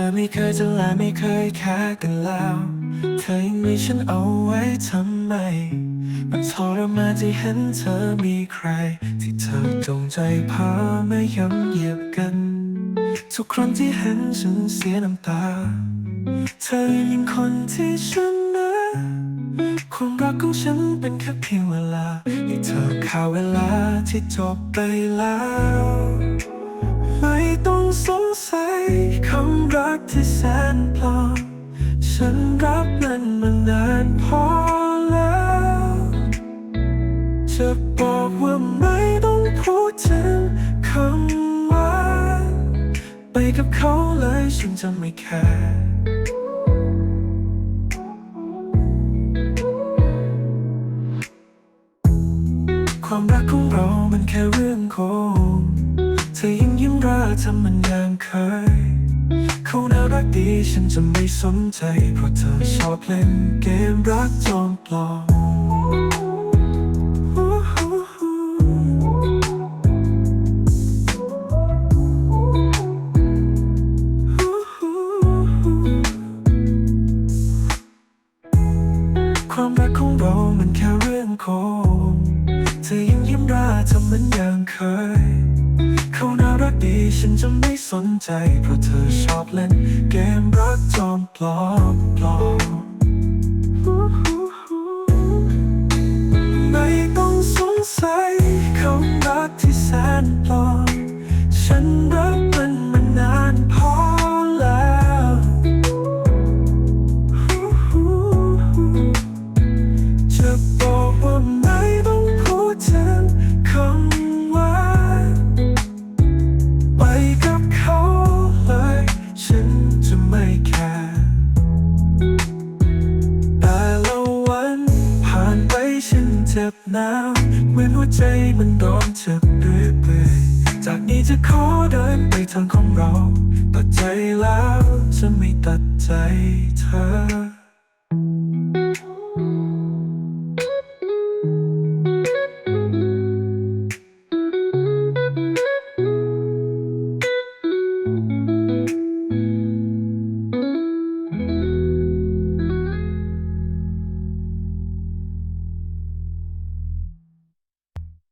ธอไม่เคยจะลาไม่เคยแค่กันแล้ว เธอยังมีฉันเอาไว้ทำไม มันทรมานที่เห็นเธอมีใคร ที่เธอจงใจพาไม่ย้ำเหยียบกัน ทุกครั้งที่เห็นฉันเสียน้ำตา เธอยังคนที่ฉันนะความรักของฉันเป็นแค่เพียงเวลาให้เธอข่าเวลาที่จบไปแล้ว ไม่ต้องสงสัย กที่แสนปลอมฉันรับมันมานานพอแล้ว จะบอกว่าไม่ต้องพูดถึงคำว่า ไปกับเขาเลยฉันจะไม่แคร์ความรักของเรามันแค่เรื่องของเธอยังยิ้มราทำมันอยังเคย เขาน่ารักดีฉันจะไม่สนใจ เพราะเธอชอบเล่นเกมรักจอมปลอมความรักของเรามันแค่เรื่องของเธอยังยิ้มราทำมันยังเคยเขาน่ารักดี ฉันจะไม่สนใจเพราะเธอชอบเล่น เกมรักจอมปลอมปลอม จ็บหนาวเหมือนหัวใจมันโดนเจ็บเรื่อยๆจากนี้จะขอเดินไปทางของเราตัดใจแล้วจะไม่ตัดใจเธอ